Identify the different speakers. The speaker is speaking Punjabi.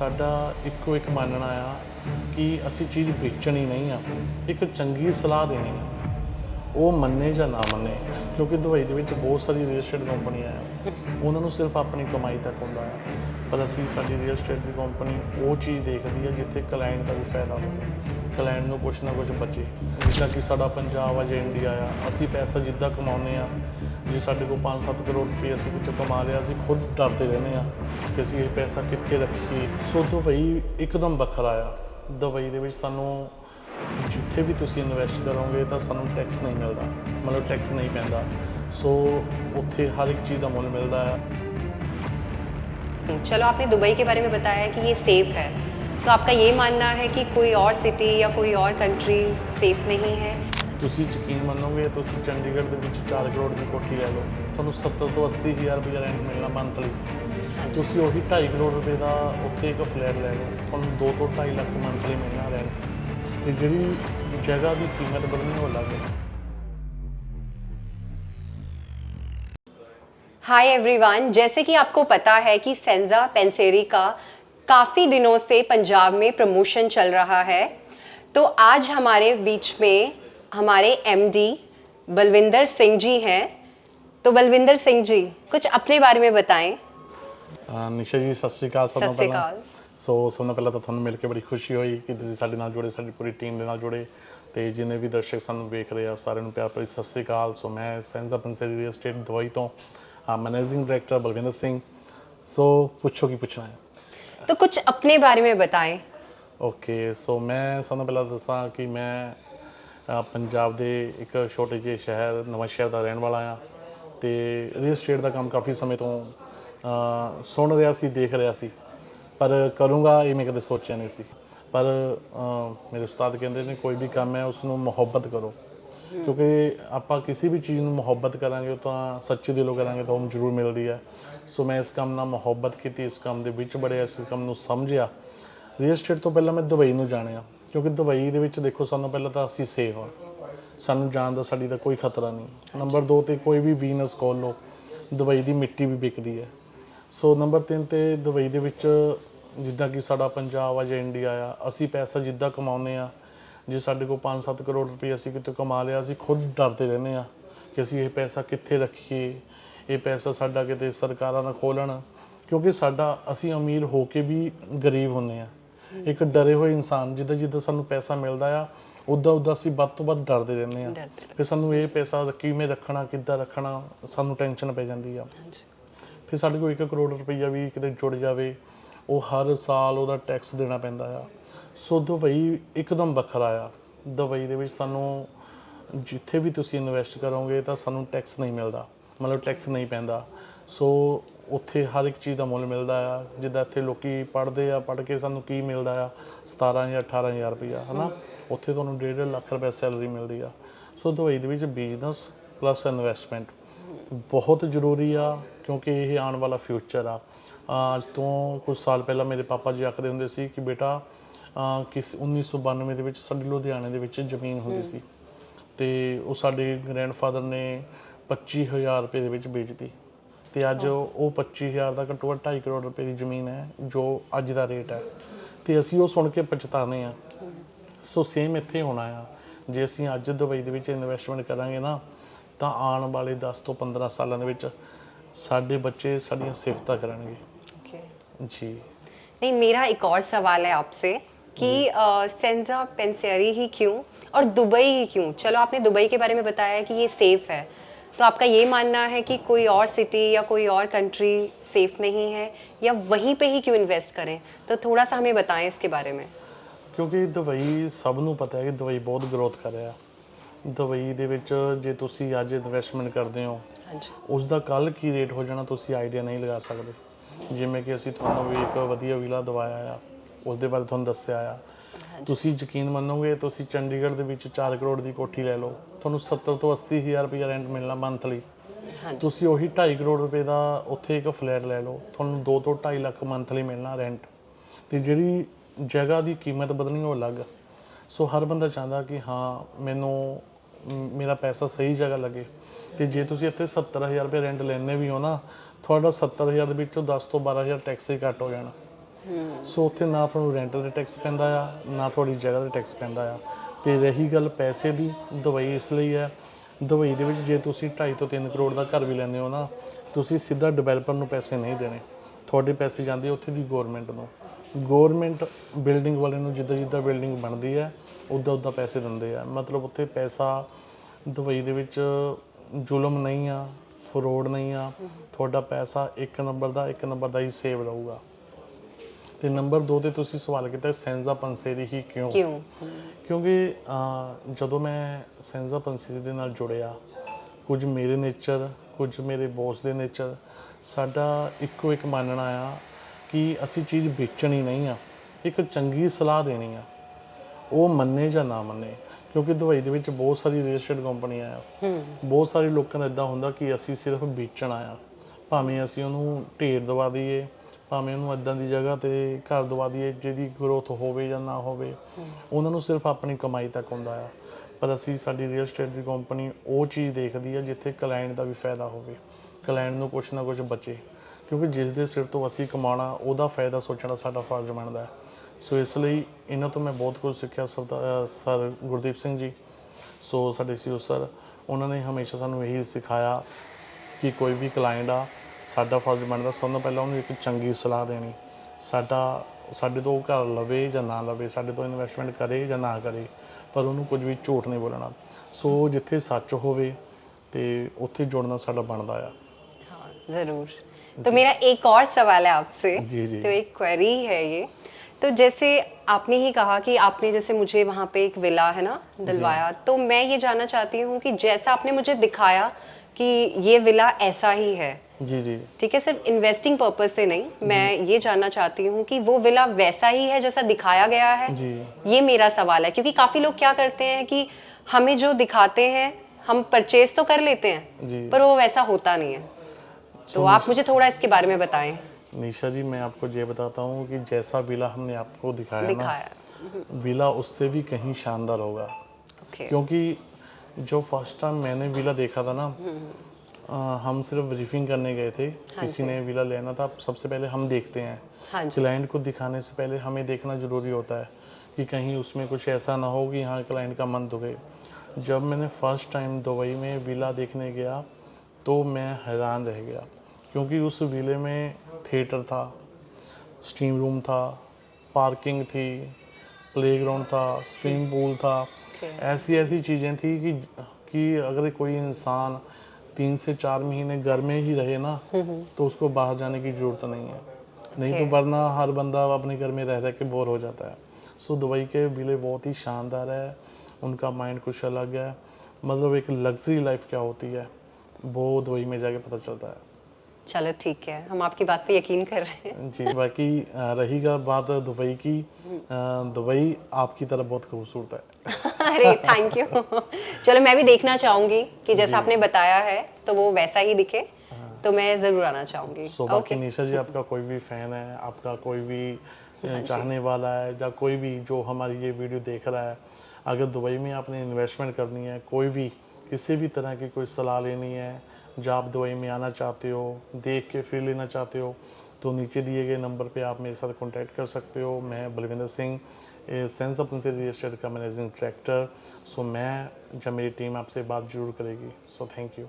Speaker 1: ਸਾਡਾ ਇੱਕੋ ਇੱਕ ਮੰਨਣਾ ਆ ਕਿ ਅਸੀਂ ਚੀਜ਼ ਵੇਚਣੀ ਨਹੀਂ ਆ, ਇੱਕ ਚੰਗੀ ਸਲਾਹ ਦੇਣੀ ਆ। ਉਹ ਮੰਨੇ ਜਾਂ ਨਾ ਮੰਨੇ, ਕਿਉਂਕਿ ਦੁਬਈ ਦੇ ਵਿੱਚ ਬਹੁਤ ਸਾਰੀ ਰੀਅਲ ਏਸਟੇਟ ਕੰਪਨੀਆਂ ਆ। ਉਹਨਾਂ ਨੂੰ ਸਿਰਫ ਆਪਣੀ ਕਮਾਈ ਤੱਕ ਹੁੰਦਾ ਆ। ਪਰ ਅਸੀਂ ਸਾਡੀ ਰੀਅਲ ਏਸਟੇਟ ਦੀ ਕੰਪਨੀ ਉਹ ਚੀਜ਼ ਦੇਖਦੀ ਆ ਜਿੱਥੇ ਕਲਾਇੰਟ ਦਾ ਵੀ ਫਾਇਦਾ ਹੋਵੇ। ਕਲਾਇੰਟ ਨੂੰ ਕੁਛ ਨਾ ਕੁਛ ਬਚੇ ਜਿੱਦਾਂ ਕਿ ਸਾਡਾ ਪੰਜਾਬ ਆ ਜਾਂ ਇੰਡੀਆ ਆ ਅਸੀਂ ਪੈਸਾ ਜਿੱਦਾਂ ਕਮਾਉਂਦੇ ਆ ਜੇ ਸਾਡੇ ਕੋਲ 5-7 ਕਰੋੜ ਰੁਪਏ ਅਸੀਂ ਕਿਤੇ ਕਮਾ ਲਿਆ ਅਸੀਂ ਖੁਦ ਡਰਦੇ ਰਹਿੰਦੇ ਆ ਕਿ ਅਸੀਂ ਇਹ ਪੈਸਾ ਕਿੱਥੇ ਰੱਖੀਏ ਸੋ ਦੁਬਈ ਇੱਕਦਮ ਵੱਖਰਾ ਆ ਦੁਬਈ ਦੇ ਵਿੱਚ ਸਾਨੂੰ ਜਿੱਥੇ ਵੀ ਤੁਸੀਂ ਇਨਵੈਸਟ ਕਰੋਗੇ ਤਾਂ ਸਾਨੂੰ ਟੈਕਸ ਨਹੀਂ ਮਿਲਦਾ ਮਤਲਬ ਟੈਕਸ ਨਹੀਂ ਪੈਂਦਾ ਸੋ ਉੱਥੇ ਹਰ ਇੱਕ ਚੀਜ਼ ਦਾ ਮੁੱਲ ਮਿਲਦਾ ਆ
Speaker 2: चलो आपने दुबई के बारे में बताया कि ये सेफ है तो आपका ये मानना है कि कोई और सिटी या कोई और कंट्री सेफ नहीं है
Speaker 1: ਤੁਸੀਂ ਯਕੀਨ ਮੰਨੋਗੇ ਤੁਸੀਂ ਚੰਡੀਗੜ੍ਹ ਦੇ ਵਿੱਚ 4 ਕਰੋੜ ਦੀ ਕੋਠੀ ਲੈ ਲਓ ਤੁਹਾਨੂੰ 70 ਤੋਂ 80 ਹਜ਼ਾਰ ਰੁਪਏ ਰੈਂਟ ਮਿਲਣਾ ਮੰਥਲੀ ਤੁਸੀਂ ਉਹੀ 2.5 ਕਰੋੜ ਰੁਪਏ ਦਾ ਉੱਥੇ ਇੱਕ ਫਲੈਟ ਲੈ ਲਓ ਤੁਹਾਨੂੰ 2 ਤੋਂ 2.5 ਲੱਖ ਮੰਥਲੀ ਮਿਲਣਾ ਰੈਂਟ ਤੇ ਜਿਹੜੀ ਜਗ੍ਹਾ ਦੀ ਕੀਮਤ ਵਧਣੀ ਉਹ ਅਲੱਗ ਹੈ
Speaker 2: हाय एवरीवन जैसे कि आपको पता है कि सेंजा पेंसेरी का काफ़ी दिनों से पंजाब में प्रमोशन चल रहा है तो आज हमारे बीच में हमारे एमडी बलविंदर सिंह जी हैं तो बलविंदर सिंह जी कुछ अपने बारे में बताएं
Speaker 1: ਅਹ ਨਿਸ਼ਾ ਜੀ ਸਤਿ ਸ਼੍ਰੀ ਅਕਾਲ ਸਭ ਤੋਂ
Speaker 2: ਸਤਿ ਸ਼੍ਰੀ
Speaker 1: ਪਹਿਲਾਂ
Speaker 2: ਅਕਾਲ।
Speaker 1: ਸੋ ਸਭ ਤੋਂ ਪਹਿਲਾਂ ਤਾਂ ਤੁਹਾਨੂੰ ਮਿਲ ਕੇ ਬੜੀ ਖੁਸ਼ੀ ਹੋਈ ਕਿ ਤੁਸੀਂ ਸਾਡੇ ਨਾਲ ਜੁੜੇ ਸਾਡੀ ਪੂਰੀ ਟੀਮ ਦੇ ਨਾਲ ਜੁੜੇ ਤੇ ਜਿੰਨੇ ਵੀ ਦਰਸ਼ਕ ਸਾਨੂੰ ਵੇਖ ਰਹੇ ਆ ਸਾਰਿਆਂ ਨੂੰ ਪਿਆਰ ਭਰੀ ਸਤਿ ਸ਼੍ਰੀ ਅਕਾਲ ਸੋ ਮੈਂ ਸੈਂਸ ਆਫ ਪੰਸੇਰੀ ਰੀਅਲ ਸਟੇਟ ਦਵਾਈ ਤੋਂ managing director Balwinder Singh so ਪੁੱਛੋ ਕੀ ਪੁੱਛਣਾ ਹੈ
Speaker 2: तो कुछ अपने बारे में बताएं
Speaker 1: ਓਕੇ ਸੋ ਮੈਂ ਸਭ ਤੋਂ ਪਹਿਲਾਂ ਦੱਸਾਂ ਕਿ ਮੈਂ ਅ, ਪੰਜਾਬ ਦੇ ਇੱਕ ਛੋਟੇ ਜਿਹੇ ਸ਼ਹਿਰ ਨਵਾਂ ਸ਼ਹਿਰ ਦਾ ਰਹਿਣ ਵਾਲਾ ਆ ਤੇ ਰੀਅਲ ਸਟੇਟ ਦਾ ਕੰਮ ਕਾਫੀ ਸਮੇਂ ਤੋਂ ਅ, ਸੁਣ ਰਿਹਾ ਸੀ ਦੇਖ ਰਿਹਾ ਸੀ ਪਰ ਕਰੂੰਗਾ ਇਹ ਮੈਂ ਕਦੇ ਸੋਚਿਆ ਨਹੀਂ ਸੀ ਪਰ ਅ, ਮੇਰੇ ਉਸਤਾਦ ਕਹਿੰਦੇ ਨੇ ਕੋਈ ਵੀ ਕੰਮ ਹੈ ਉਸ ਨੂੰ ਮੁਹੱਬਤ ਕਰੋ ਕਿਉਂਕਿ ਆਪਾਂ ਕਿਸੇ ਵੀ ਚੀਜ਼ ਨੂੰ ਮੁਹੱਬਤ ਕਰਾਂਗੇ ਤਾਂ ਸੱਚੇ ਦਿਲੋਂ ਕਰਾਂਗੇ, ਤਾਂ ਉਹ ਜ਼ਰੂਰ ਮਿਲਦੀ ਹੈ। ਸੋ ਮੈਂ ਇਸ ਕੰਮ ਨਾਲ ਮੁਹੱਬਤ ਕੀਤੀ, ਇਸ ਕੰਮ ਦੇ ਵਿੱਚ ਬੜਿਆ ਇਸ ਕੰਮ ਨੂੰ ਸਮਝਿਆ। ਰੀਅਲ ਸਟੇਟ ਤੋਂ ਪਹਿਲਾਂ ਮੈਂ ਦੁਬਈ ਨੂੰ ਜਾਣਿਆ, ਕਿਉਂਕਿ ਦੁਬਈ ਦੇ ਵਿੱਚ ਦੇਖੋ, ਸਾਨੂੰ ਪਹਿਲਾਂ ਤਾਂ ਅਸੀਂ ਸੇਫ ਹਾਂ। ਸਾਨੂੰ ਜਾਣ ਦਾ, ਸਾਡੀ ਦਾ ਕੋਈ ਖਤਰਾ ਨਹੀਂ। ਨੰਬਰ 2 ਤੇ ਕੋਈ ਵੀ ਵੀਨਸ ਖੋਲ ਲਓ, ਦੁਬਈ ਦੀ ਮਿੱਟੀ ਵੀ ਵਿਕਦੀ ਹੈ। ਸੋ ਨੰਬਰ 3 ਤੇ ਦੁਬਈ ਦੇ ਵਿੱਚ ਜਿੱਦਾਂ ਕਿ ਸਾਡਾ ਪੰਜਾਬ ਆ ਜਾਂ ਇੰਡੀਆ ਆ, ਅਸੀਂ ਪੈਸਾ ਜਿੱਦਾਂ ਕਮਾਉਂਦੇ ਆ ਜੇ ਸਾਡੇ ਕੋਲ 5-7 ਕਰੋੜ ਰੁਪਏ ਅਸੀਂ ਕਿਤੇ ਕਮਾ ਲਿਆ ਅਸੀਂ ਖੁਦ ਡਰਦੇ ਰਹਿੰਦੇ ਆ ਕਿ ਅਸੀਂ ਇਹ ਪੈਸਾ ਕਿੱਥੇ ਰੱਖੀਏ ਇਹ ਪੈਸਾ ਸਾਡਾ ਕਿਤੇ ਸਰਕਾਰਾਂ ਨਾ ਖੋਲਣ ਕਿਉਂਕਿ ਸਾਡਾ ਅਸੀਂ ਅਮੀਰ ਹੋ ਕੇ ਵੀ ਗਰੀਬ ਹੁੰਦੇ ਆ ਇੱਕ ਡਰੇ ਹੋਏ ਇਨਸਾਨ ਜਿੱਦਾਂ ਜਿੱਦਾਂ ਸਾਨੂੰ ਪੈਸਾ ਮਿਲਦਾ ਆ ਉਦਾਂ ਉਦਾਂ ਅਸੀਂ ਵੱਧ ਤੋਂ ਵੱਧ ਡਰਦੇ ਰਹਿੰਦੇ ਆ ਫਿਰ ਸਾਨੂੰ ਇਹ ਪੈਸਾ ਕਿਵੇਂ ਰੱਖਣਾ ਕਿੱਦਾਂ ਰੱਖਣਾ ਸਾਨੂੰ ਟੈਨਸ਼ਨ ਪੈ ਜਾਂਦੀ ਆ। ਫਿਰ ਸਾਡੇ ਕੋਲ 1 ਕਰੋੜ ਰੁਪਈਆ ਵੀ ਕਿਤੇ ਜੁੜ ਜਾਵੇ ਉਹ ਹਰ ਸਾਲ ਉਹਦਾ ਟੈਕਸ ਦੇਣਾ ਪੈਂਦਾ ਆ। ਸੋ ਦੁਬਈ ਇੱਕਦਮ ਵੱਖਰਾ ਆ। ਦੁਬਈ ਦੇ ਵਿੱਚ ਸਾਨੂੰ ਜਿੱਥੇ ਵੀ ਤੁਸੀਂ ਇਨਵੈਸਟ ਕਰੋਗੇ ਤਾਂ ਸਾਨੂੰ ਟੈਕਸ ਨਹੀਂ ਮਿਲਦਾ। ਮਤਲਬ ਟੈਕਸ ਨਹੀਂ ਪੈਂਦਾ। ਸੋ ਉੱਥੇ ਹਰ ਇੱਕ ਚੀਜ਼ ਦਾ ਮੁੱਲ ਮਿਲਦਾ ਆ। ਜਿੱਦਾਂ ਇੱਥੇ ਲੋਕੀ ਪੜ੍ਹਦੇ ਆ, ਪੜ੍ਹ ਕੇ ਸਾਨੂੰ ਕੀ ਮਿਲਦਾ ਆ? 17 ਜਾਂ 18000 ਰੁਪਈਆ ਹਨਾ? ਉੱਥੇ ਤੁਹਾਨੂੰ 1.5 ਲੱਖ ਰੁਪਏ ਸੈਲਰੀ ਮਿਲਦੀ ਆ। ਸੋ ਦੁਬਈ ਦੇ ਵਿੱਚ ਬਿਜ਼ਨਸ ਪਲੱਸ ਇਨਵੈਸਟਮੈਂਟ ਬਹੁਤ ਜ਼ਰੂਰੀ ਆ, ਕਿਉਂਕਿ ਇਹ ਆਉਣ ਵਾਲਾ ਫਿਊਚਰ ਆ। ਅੱਜ ਤੋਂ ਕੁਝ ਸਾਲ ਪਹਿਲਾਂ ਮੇਰੇ ਪਾਪਾ ਜੀ ਆਖਦੇ ਹੁੰਦੇ ਸੀ ਕਿ ਬੇਟਾ ਕਿਸ 1992 ਦੇ ਵਿੱਚ ਸਾਡੇ ਲੁਧਿਆਣੇ ਦੇ ਵਿੱਚ ਜ਼ਮੀਨ ਹੁੰਦੀ ਸੀ। ਤੇ ਉਹ ਸਾਡੇ ਗ੍ਰੈਂਡਫਾਦਰ ਨੇ 25000 ਰੁਪਏ ਦੇ ਵਿੱਚ ਵੇਚਤੀ। ਤੇ ਅੱਜ ਉਹ 25000 ਦਾ ਘੱਟੋ ਘੱਟ 2.5 ਕਰੋੜ ਰੁਪਏ ਦੀ ਜ਼ਮੀਨ ਹੈ ਜੋ ਅੱਜ ਦਾ ਰੇਟ ਹੈ। ਤੇ ਅਸੀਂ ਉਹ ਸੁਣ ਕੇ ਪਛਤਾਉਂਦੇ ਆ ਸੋ ਸੇਮ ਇੱਥੇ ਹੋਣਾ ਆ। ਜੇ ਅਸੀਂ ਅੱਜ ਦੁਬਈ ਦੇ ਵਿੱਚ ਇਨਵੈਸਟਮੈਂਟ ਕਰਾਂਗੇ ਨਾ ਤਾਂ ਆਉਣ ਵਾਲੇ 10 ਤੋਂ 15 ਸਾਲਾਂ ਦੇ ਵਿੱਚ ਸਾਡੇ ਬੱਚੇ ਸਾਡੀਆਂ ਸਿਫਤਾਂ ਕਰਨਗੇ।
Speaker 2: ਓਕੇ
Speaker 1: ਜੀ।
Speaker 2: ਨਹੀਂ ਮੇਰਾ ਇੱਕ ਹੋਰ ਸਵਾਲ ਹੈ ਆਪਸੇ। कि अ, सेंजा पेंसेरी ही क्यों और दुबई ही क्यों चलो आपने दुबई के बारे में बताया कि ये सेफ है तो आपका ये मानना है कि कोई और सिटी या कोई और कंट्री सेफ नहीं है या वहीं पे ही क्यों इन्वेस्ट करें तो थोड़ा सा हमें बताएं इसके बारे में
Speaker 1: ਕਿਉਂਕਿ ਦੁਬਈ ਸਭ ਨੂੰ ਪਤਾ ਹੈ ਕਿ ਦੁਬਈ ਬਹੁਤ ਗਰੋਥ ਕਰ ਰਿਹਾ ਦੁਬਈ ਦੇ ਵਿੱਚ ਜੇ ਤੁਸੀਂ ਅੱਜ ਇਨਵੈਸਟਮੈਂਟ ਕਰਦੇ ਹੋ
Speaker 2: हाँ जी
Speaker 1: ਉਸ ਦਾ ਕੱਲ ਕੀ ਰੇਟ ਹੋ ਜਾਣਾ ਤੁਸੀਂ ਆਈਡੀਆ ਨਹੀਂ ਲਗਾ ਸਕਦੇ ਜਿਵੇਂ ਕਿ ਅਸੀਂ ਤੁਹਾਨੂੰ ਵੀ ਇੱਕ ਵਧੀਆ ਵਿਲਾ ਦਵਾਇਆ ਆ ਉਸ ਦੇ ਬਾਰੇ ਤੁਹਾਨੂੰ ਦੱਸਿਆ ਆ। ਤੁਸੀਂ ਯਕੀਨ ਮੰਨੋਗੇ ਤੁਸੀਂ ਚੰਡੀਗੜ੍ਹ ਦੇ ਵਿੱਚ 4 ਕਰੋੜ ਦੀ ਕੋਠੀ ਲੈ ਲਓ ਤੁਹਾਨੂੰ 70 ਤੋਂ 80 ਹਜ਼ਾਰ ਰੁਪਏ ਰੈਂਟ ਮਿਲਣਾ ਮੰਥਲੀ ਤੁਸੀਂ ਉਹੀ 2.5 ਕਰੋੜ ਰੁਪਏ ਦਾ ਉੱਥੇ ਇੱਕ ਫਲੈਟ ਲੈ ਲਓ ਤੁਹਾਨੂੰ 2 ਤੋਂ 2.5 ਲੱਖ ਮੰਥਲੀ ਮਿਲਣਾ ਰੈਂਟ ਤੇ ਜਿਹੜੀ ਜਗ੍ਹਾ ਦੀ ਕੀਮਤ ਵਧਣੀ ਉਹ ਅਲੱਗ। ਸੋ ਹਰ ਬੰਦਾ ਚਾਹੁੰਦਾ ਕਿ ਹਾਂ ਮੈਨੂੰ ਮੇਰਾ ਪੈਸਾ ਸਹੀ ਜਗ੍ਹਾ ਲੱਗੇ। ਤੇ ਜੇ ਤੁਸੀਂ ਇੱਥੇ 70000 ਰੁਪਏ ਰੈਂਟ ਲੈਂਦੇ ਵੀ ਹੋ ਨਾ ਤੁਹਾਡਾ 70000 ਦੇ ਵਿੱਚੋਂ 10 ਤੋਂ 12000 ਟੈਕਸ ਹੀ ਕੱਟ ਹੋ ਜਾਣਾ। ਸੋ ਉੱਥੇ ਨਾ ਤੁਹਾਨੂੰ ਰੈਂਟ ਦੇ ਟੈਕਸ ਪੈਂਦਾ ਆ, ਨਾ ਤੁਹਾਡੀ ਜਗ੍ਹਾ ਦੇ ਟੈਕਸ ਪੈਂਦਾ ਆ। ਤੇ ਰਹੀ ਗੱਲ ਪੈਸੇ ਦੀ ਦੁਬਈ ਇਸ ਲਈ ਹੈ ਦੁਬਈ ਦੇ ਵਿੱਚ ਜੇ ਤੁਸੀਂ 2.5 ਤੋਂ 3 ਕਰੋੜ ਦਾ ਘਰ ਵੀ ਲੈਂਦੇ ਹੋ ਨਾ, ਤੁਸੀਂ ਸਿੱਧਾ ਡਿਵੈਲਪਰ ਨੂੰ ਪੈਸੇ ਨਹੀਂ ਦੇਣੇ। ਤੁਹਾਡੇ ਪੈਸੇ ਜਾਂਦੇ ਉੱਥੇ ਦੀ ਗਵਰਨਮੈਂਟ ਨੂੰ। ਗਵਰਨਮੈਂਟ ਬਿਲਡਿੰਗ ਵਾਲੇ ਨੂੰ ਜਿੱਦਾਂ ਜਿੱਦਾਂ ਬਿਲਡਿੰਗ ਬਣਦੀ ਹੈ ਉੱਦਾਂ ਉੱਦਾਂ ਪੈਸੇ ਦਿੰਦੇ ਆ। ਮਤਲਬ ਉੱਥੇ ਪੈਸਾ ਦੁਬਈ ਦੇ ਵਿੱਚ ਜ਼ੁਲਮ ਨਹੀਂ ਆ ਫਰੋਡ ਨਹੀਂ ਆ। ਤੁਹਾਡਾ ਪੈਸਾ ਇੱਕ ਨੰਬਰ ਦਾ, ਇੱਕ ਨੰਬਰ ਦਾ ਹੀ ਸੇਵ ਰਹੂਗਾ। ਤੇ ਨੰਬਰ 2 ਤੇ ਤੁਸੀਂ ਸਵਾਲ ਕੀਤਾ ਸੈਂਜ਼ਾ ਪੰਸੇਰੀ ਹੀ ਕਿਉਂ?
Speaker 2: क्यों
Speaker 1: ਕਿਉਂਕਿ ਜਦੋਂ ਮੈਂ ਸੈਂਜ਼ਾ ਪੰਸੇਰੀ ਦੇ ਨਾਲ ਜੁੜਿਆ ਕੁਝ ਮੇਰੇ ਨੇਚਰ ਕੁਝ ਮੇਰੇ ਬੌਸ ਦੇ ਨੇਚਰ ਸਾਡਾ ਇੱਕੋ ਇੱਕ ਮੰਨਣਾ ਆ ਕਿ ਅਸੀਂ ਚੀਜ਼ ਵੇਚਣੀ ਨਹੀਂ ਆ ਇੱਕ ਚੰਗੀ ਸਲਾਹ ਦੇਣੀ ਆ। ਉਹ ਮੰਨੇ ਜਾਂ ਨਾ ਮੰਨੇ ਕਿਉਂਕਿ ਦੁਬਈ ਦੇ ਵਿੱਚ ਬਹੁਤ ਸਾਰੀ ਰੀਅਲ ਏਸਟੇਟ ਕੰਪਨੀਆਂ ਆ। ਬਹੁਤ ਸਾਰੇ ਲੋਕਾਂ ਦਾ ਇਦਾਂ ਹੁੰਦਾ ਕਿ ਅਸੀਂ ਸਿਰਫ ਵੇਚਣ ਆਇਆ ਭਾਵੇਂ ਅਸੀਂ ਉਹਨੂੰ ਢੇਰ ਦਵਾ ਦਈਏ ਭਾਵੇਂ ਉਹਨੂੰ ਇਦਾਂ ਦੀ ਜਗ੍ਹਾ ਤੇ ਘਰ ਦਵਾ ਦਈਏ ਜਿਹਦੀ ਗਰੋਥ ਹੋਵੇ ਜਾਂ ਨਾ ਹੋਵੇ, ਉਹਨਾਂ ਨੂੰ ਸਿਰਫ ਆਪਣੀ ਕਮਾਈ ਤੱਕ ਹੁੰਦਾ ਆ। ਪਰ ਅਸੀਂ ਸਾਡੀ ਰੀਅਲ ਸਟੇਟ ਦੀ ਕੰਪਨੀ ਉਹ ਚੀਜ਼ ਦੇਖਦੀ ਆ ਜਿੱਥੇ ਕਲਾਇੰਟ ਦਾ ਵੀ ਫਾਇਦਾ ਹੋਵੇ ਕਲਾਇੰਟ ਨੂੰ ਕੁਝ ਨਾ ਕੁਝ ਬਚੇ। ਕਿਉਂਕਿ ਜਿਸ ਦੇ ਸਿਰ ਤੋਂ ਅਸੀਂ ਕਮਾਉਣਾ, ਉਹਦਾ ਫਾਇਦਾ ਸੋਚਣਾ ਸਾਡਾ ਫਰਜ਼ ਬਣਦਾ ਹੈ। ਸੋ ਇਸ ਲਈ ਇਹਨਾਂ ਤੋਂ ਮੈਂ ਬਹੁਤ ਕੁਝ ਸਿੱਖਿਆ ਸਰਦਾ- ਸਰ ਗੁਰਦੀਪ ਸਿੰਘ ਜੀ। ਸੋ ਸਾਡੇ ਸੀਓ ਸਰ, ਉਹਨਾਂ ਨੇ ਹਮੇਸ਼ਾ ਸਾਨੂੰ ਇਹੀ ਸਿਖਾਇਆ ਕਿ ਕੋਈ ਵੀ ਕਲਾਇੰਟ ਆ ਸਾਡਾ ਫਰਜ਼ ਬਣਦਾ ਸਭ ਤੋਂ ਪਹਿਲਾਂ ਉਹਨੂੰ ਇੱਕ ਚੰਗੀ ਸਲਾਹ ਦੇਣੀ ਸਾਡਾ ਸਾਡੇ ਤੋਂ ਉਹ ਘਰ ਲਵੇ ਜਾਂ ਨਾ ਲਵੇ ਸਾਡੇ ਤੋਂ ਇਨਵੈਸਟਮੈਂਟ ਕਰੇ ਜਾਂ ਨਾ ਕਰੇ ਪਰ ਉਹਨੂੰ ਕੁਝ ਵੀ ਝੂਠ ਨਹੀਂ ਬੋਲਣਾ ਸੋ ਜਿੱਥੇ ਸੱਚ ਹੋਵੇ ਤੇ ਉੱਥੇ ਜੁੜਨਾ ਸਾਡਾ ਬਣਦਾ ਆ
Speaker 2: हाँ जरूर तो मेरा एक और सवाल है आपसे
Speaker 1: जी, जी।
Speaker 2: तो एक क्वेरी है ये तो जैसे आपने ही कहा कि आपने जैसे मुझे वहाँ पे एक विला है ना दिलवाया तो मैं ये जानना चाहती हूँ कि जैसा आपने मुझे दिखाया कि ये विला ऐसा ही है।
Speaker 1: ਜੀ ਜੀ
Speaker 2: ठीक है सिर्फ़ इन्वेस्टिंग पर्पज से नहीं मैं ये जानना चाहती हूँ कि वो विला वैसा ही है जैसा दिखाया गया है।
Speaker 1: जी।
Speaker 2: ये मेरा सवाल है क्योंकि काफ़ी लोग क्या करते हैं कि हमें जो दिखाते हैं हम परचेज तो कर लेते हैं
Speaker 1: जी।
Speaker 2: पर वो वैसा होता नहीं है। तो आप मुझे थोड़ा इसके बारे में बताएँ।
Speaker 1: निशा जी मैं आपको ये बताता हूँ कि जैसा विला हमने आपको दिखाया ना
Speaker 2: दिखाया।
Speaker 1: विला उससे भी कहीं शानदार होगा। क्योंकि जो फ़र्स्ट टाइम मैंने विला देखा था ना अ, हम सिर्फ़ ब्रीफिंग करने गए थे। किसी ने विला लेना था सबसे पहले हम देखते हैं।
Speaker 2: हाँ
Speaker 1: क्लाइंट को दिखाने से पहले हमें देखना ज़रूरी होता है कि कहीं उसमें कुछ ऐसा ना हो कि हाँ क्लाइंट का मन दुखे जब मैंने फ़र्स्ट टाइम दुबई में विला देखने गया तो मैं हैरान रह गया क्योंकि उस विले में थिएटर था स्टीम रूम था पार्किंग थी प्लेग्राउंड था स्विमिंग पूल था। ऐसी ऐसी चीज़ें थी कि कि अगर कोई इंसान तीन से चार महीने घर में ही रहे ना तो उसको बाहर जाने की ज़रूरत नहीं है। नहीं तो वरना हर बंदा अपने घर में रह रह के बोर हो जाता है। सो दुबई के विले बहुत ही शानदार है उनका माइंड कुछ अलग है। मतलब एक लग्जरी लाइफ क्या होती है वो दुबई में जाके पता चलता है।
Speaker 2: चलो ठीक है हम आपकी बात पे यकीन कर रहे हैं।
Speaker 1: जी बाकी रहीगा बात दुबई की। दुबई आपकी तरह बहुत खूबसूरत है।
Speaker 2: अरे थैंक यू चलो मैं भी देखना चाहूँगी कि जैसा आपने बताया है तो वो वैसा ही दिखे तो मैं ज़रूर आना चाहूँगी।
Speaker 1: सो बाकी निशा जी आपका कोई भी फ़ैन है आपका कोई भी अ, चाहने वाला है या कोई भी जो हमारी ये वीडियो देख रहा है अगर दुबई में आपने इन्वेस्टमेंट करनी है कोई भी किसी भी तरह की कोई सलाह लेनी है जब आप दुबई में आना चाहते हो, देख के फिर लेना चाहते हो तो नीचे दिए गए नंबर पे आप मेरे साथ कांटेक्ट कर सकते हो। मैं Balwinder Singh sense of real estate का मैनेजिंग डायरेक्टर सो मैं, जब मेरी टीम आपसे बात ज़रूर करेगी सो थैंक यू